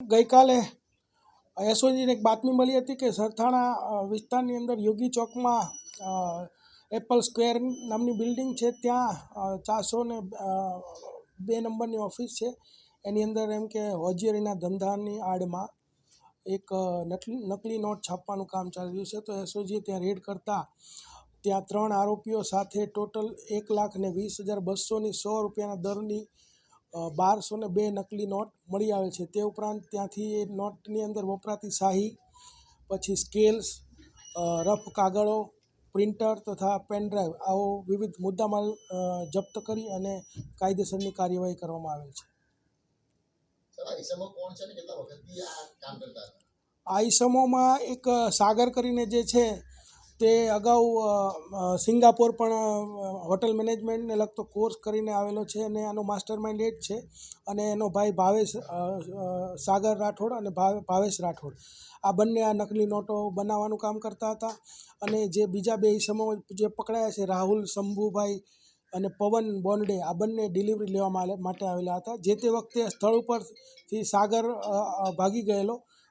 ગઈકાલે એસઓજીને એક બાતમી મળી હતી કે સરથાણા વિસ્તારની અંદર યોગી ચોકમાં એપલ સ્ક્વેર નામની બિલ્ડિંગ છે. ત્યાં ચારસો ને બે નંબરની ઓફિસ છે. એની અંદર એમ કે હોજિયરીના ધંધાની આડમાં એક નકલી નોટ છાપવાનું કામ ચાલી રહ્યું છે. તો એસઓજીએ ત્યાં રેડ કરતાં ત્યાં ત્રણ આરોપીઓ સાથે ટોટલ એક લાખ ને વીસ હજાર બસોની સો રૂપિયાના દરની બારસો ને બે નકલી નોટ મળી આવેલ છે. તે ઉપરાંત ત્યાંથી એ નોટની અંદર વપરાતી શાહી પછી સ્કેલ્સ રફ કાગળો પ્રિન્ટર તથા પેનડ્રાઈવ આવો વિવિધ મુદ્દામાલ જપ્ત કરી અને કાયદેસરની કાર્યવાહી કરવામાં આવેલ છે. આઈસમોમાં આ ઈસમોમાં એક સાગર કરીને જે છે તે અગાઉ સિંગાપોર પણ હોટલ મેનેજમેન્ટને લગતો કોર્સ કરીને આવેલો છે અને આનો માસ્ટર માઇન્ડ એ જ છે અને એનો ભાઈ ભાવેશ સાગર રાઠોડ અને ભાવ- ભાવેશ રાઠોડ. આ બંને આ નકલી નોટો બનાવવાનું કામ કરતા હતા અને જે બીજા બે ઇસમો જે પકડાયા છે, રાહુલ, શંભુભાઈ અને પવન બોન્ડે આ બંને ડિલિવરી લેવા માટે આવેલા હતા. જે તે વખતે સ્થળ ઉપરથી સાગર ભાગી ગયેલો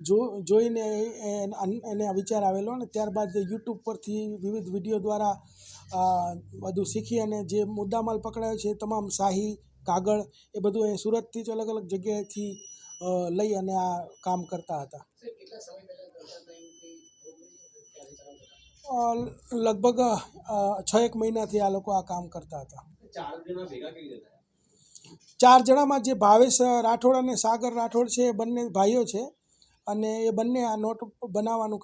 જો જોઈને એને વિચાર આવેલો અને ત્યારબાદ યુટ્યુબ પરથી વિવિધ વીડિયો દ્વારા બધું શીખી અને જે મુદ્દામાલ પકડાયો છે તમામ શાહી કાગળ એ બધું અહીં સુરતથી જ અલગ અલગ જગ્યાએથી લઈ અને આ કામ કરતા હતા. લગભગ છ એક મહિનાથી આ લોકો આ કામ કરતા હતા. ચાર જણામાં જે ભાવેશ રાઠોડ અને સાગર રાઠોડ છે એ બંને ભાઈઓ છે. અને એ બંને આ નોટ બનાવવાનું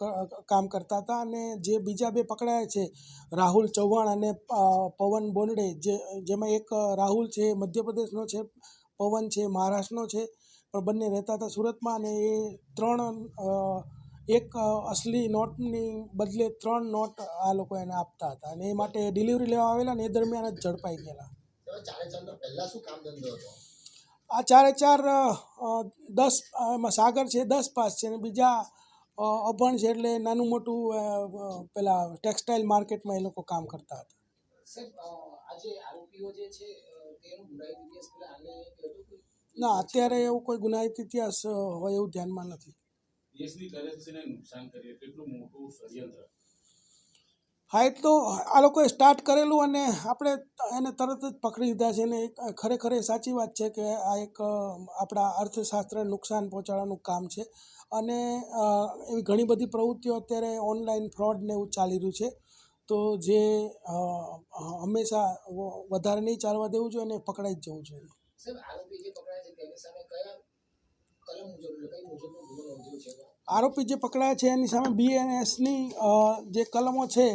કામ કરતા હતા અને જે બીજા બે પકડાયા છે, રાહુલ ચૌહાણ અને પવન બોંડે, જે, જેમાં એક રાહુલ છે, મધ્યપ્રદેશનો છે, પવન છે, મહારાષ્ટ્રનો છે, પણ બંને રહેતા હતા સુરતમાં અને એ ત્રણ એક અસલી નોટની બદલે ત્રણ નોટ આ લોકો એને આપતા હતા અને એ માટે ડિલિવરી લેવા આવેલા ને એ દરમિયાન જ ઝડપાઈ ગયેલા. ચાલે ચારે પહેલાં શું કામ ધંધો હતો? આ ચારે ચાર દસ એમાં સાગર છે દસ પાસ છે અને બીજા અભણ છે એટલે નાનું મોટું પેલા ટેક્સટાઇલ માર્કેટમાં એ લોકો કામ કરતા હતા. ના અત્યારે એવું કોઈ ગુનાહિત ઇતિહાસ હોય એવું ધ્યાનમાં નથી. દેશની કરન્સીને નુકસાન કરીએ કેટલું મોટું ષડયંત્ર. હા એ તો આ લોકોએ સ્ટાર્ટ કરેલું અને આપણે એને તરત જ પકડી લીધા છે અને એક ખરેખર એ સાચી વાત છે કે આ એક આપણા અર્થશાસ્ત્રને નુકસાન પહોંચાડવાનું કામ છે અને એવી ઘણી બધી પ્રવૃત્તિઓ અત્યારે ઓનલાઈન ફ્રોડ ને એવું ચાલી રહ્યું છે. તો જે હંમેશા વધારે નહીં ચાલવા દેવું જોઈએ અને પકડાઈ જ જવું જોઈએ. આરોપી જે પકડાયા છે એની સામે બી એન આરોપી જે પકડાયા છે સામે બીએનએસની જે કલમો છે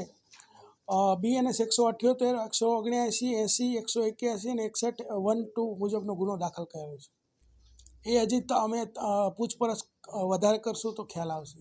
બીએનએસ એકસો અઠ્યોતેર એકસો ઓગણ્યાસી એંસી એકસો એક્યાસી અને એકસઠ વન ટુ મુજબનો ગુનો દાખલ કરેલો છે. એ હજી અમે પૂછપરછ વધારે કરશું તો ખ્યાલ આવશે.